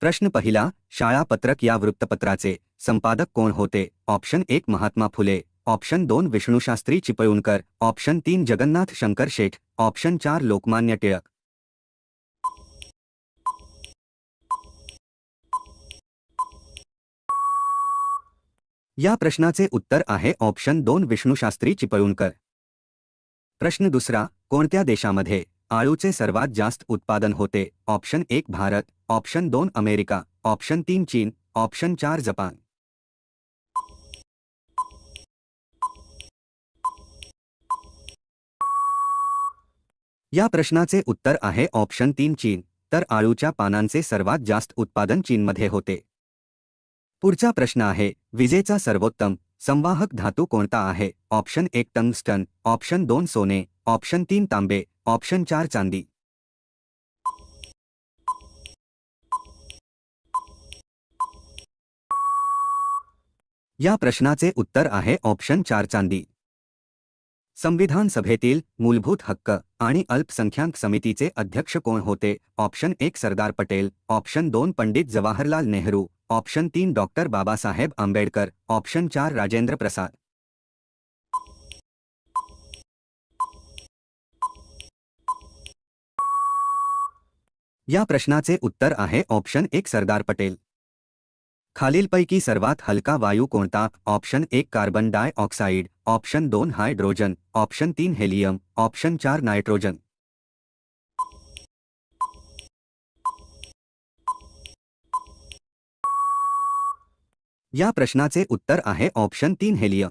प्रश्न पहिला, शाळापत्रक या वृत्तपत्राचे संपादक कोण होते? ऑप्शन एक महात्मा फुले. ऑप्शन दोन विष्णुशास्त्री चिपळूणकर. ऑप्शन तीन जगन्नाथ शंकर शेठ. ऑप्शन चार लोकमान्य टिळक. या प्रश्नाचे उत्तर आहे ऑप्शन दोन विष्णुशास्त्री चिपळूणकर. प्रश्न दुसरा, कोणत्या देशामध्ये आळूचे सर्वात जास्त उत्पादन होते. ऑप्शन एक भारत, ऑप्शन दोन अमेरिका, ऑप्शन तीन चीन, ऑप्शन चार जपान. या प्रश्नाचे उत्तर आहे ऑप्शन तीन चीन, तर आळूच्या पानांचे सर्वात जास्त उत्पादन चीनमध्ये होते. पुढचा प्रश्न आहे, विजेचा सर्वोत्तम संवाहक धातू कोणता आहे? ऑप्शन एक टंगस्टन, ऑप्शन दोन सोने, ऑप्शन तीन तांबे ऑप्शन चार चांदी। या प्रश्नाचे उत्तर आहे ऑप्शन चार चांदी। संविधान सभेतील मूलभूत हक्क आणि अल्पसंख्याक समितीचे अध्यक्ष कोण होते? ऑप्शन एक सरदार पटेल, ऑप्शन दोन पंडित जवाहरलाल नेहरू, ऑप्शन तीन डॉक्टर बाबासाहेब आंबेडकर, ऑप्शन चार राजेंद्र प्रसाद। या प्रश्नाचे उत्तर आहे ऑप्शन एक सरदार पटेल. खालीलपैकी सर्वात हलका वायू कोणता? ऑप्शन एक कार्बन डाय ऑक्साईड ऑप्शन दोन हायड्रोजन, ऑप्शन तीन हेलियम, ऑप्शन चार नायट्रोजन. या प्रश्नाचे उत्तर आहे ऑप्शन तीन हेलियम.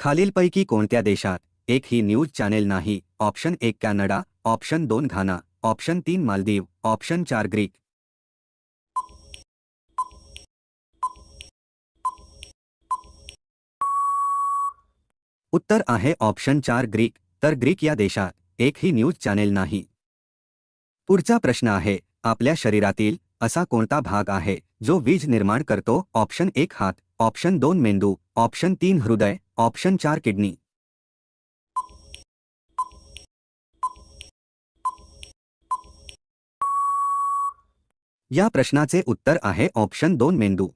खालीलपैकी कोणत्या देशात? एक ही न्यूज़ चॅनेल नाही, ऑप्शन एक कॅनडा, ऑप्शन दोन घाना. ऑप्शन तीन मालदीव, ऑप्शन चार ग्रीक. उत्तर आहे ऑप्शन चार ग्रीक, तर ग्रीक या देशात एकही न्यूज़ चॅनेल नाही. पुढचा प्रश्न आहे, आपल्या शरीरातील असा कोणता भाग आहे, जो वीज निर्माण करतो? ऑप्शन एक हात, ऑप्शन दोन मेंदू, ऑप्शन तीन हृदय, ऑप्शन चार किडनी. या प्रश्नाचे उत्तर आहे ऑप्शन दोन मेंदू.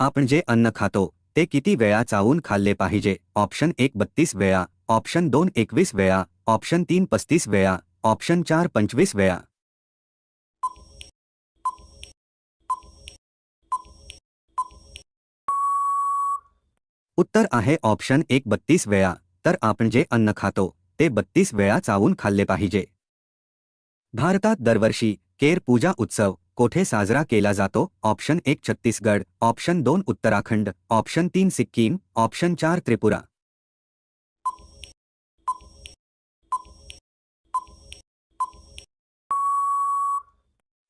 आपण जे अन्न खातो ते किती वेळा चावून खाल्ले पाहिजे? ऑप्शन एक बत्तीस वेळा ऑप्शन दोन एकवीस वेळा ऑप्शन तीन पस्तीस वेळा ऑप्शन चार पंचवीस वेळा. उत्तर आहे ऑप्शन एक बत्तीस वेळा तर आपण जे अन्न खातो ते बत्तीस वेळा चावून खाल्ले पाहिजे. भारतात दरवर्षी केर पूजा उत्सव कोठे साजरा केला जातो? ऑप्शन एक छत्तीसगड ऑप्शन दोन उत्तराखंड ऑप्शन तीन सिक्कीम ऑप्शन चार त्रिपुरा.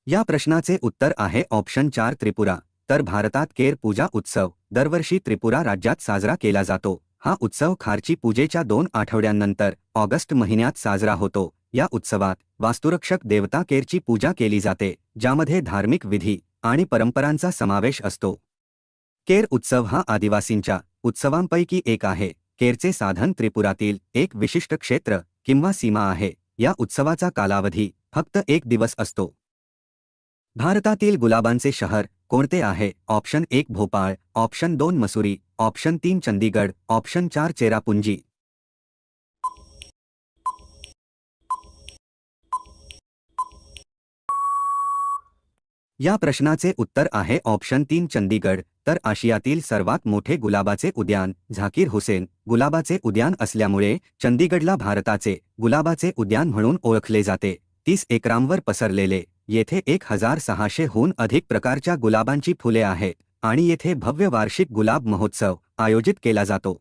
या प्रश्नाचे उत्तर आहे ऑप्शन चार त्रिपुरा. तर भारतात केर पूजा उत्सव दरवर्षी त्रिपुरा राज्यात साजरा केला जातो. हा उत्सव खारची पूजेच्या दोन आठवड्यांनंतर ऑगस्ट महिन्यात साजरा होतो. या उत्सवात वास्तुरक्षक देवता केरची पूजा केली जाते ज्यामध्ये धार्मिक विधी आणि परंपरांचा समावेश असतो. केर उत्सव हा आदिवासींच्या उत्सवांपैकी एक आहे. केरचे साधन त्रिपुरातील एक विशिष्ट क्षेत्र किंवा सीमा आहे. या उत्सवाचा कालावधी फक्त एक दिवस असतो. भारतातील गुलाबांचे शहर कोणते आहे? ऑप्शन एक भोपाळ ऑप्शन दोन मसुरी ऑप्शन तीन चंदीगड ऑप्शन चार चेरापुंजी. या प्रश्नाचे उत्तर आहे ऑप्शन तीन चंदीगड तर आशियातील सर्वात मोठे गुलाबाचे उद्यान झाकीर हुसेन. गुलाबाचे उद्यान असल्यामुळे चंदीगडला भारताचे गुलाबाचे उद्यान म्हणून ओळखले जाते. तीस एकरांवर पसरलेले येथे एक हजार सहाशेहून अधिक प्रकारच्या गुलाबांची फुले आहेत आणि येथे भव्य वार्षिक गुलाब महोत्सव आयोजित केला जातो.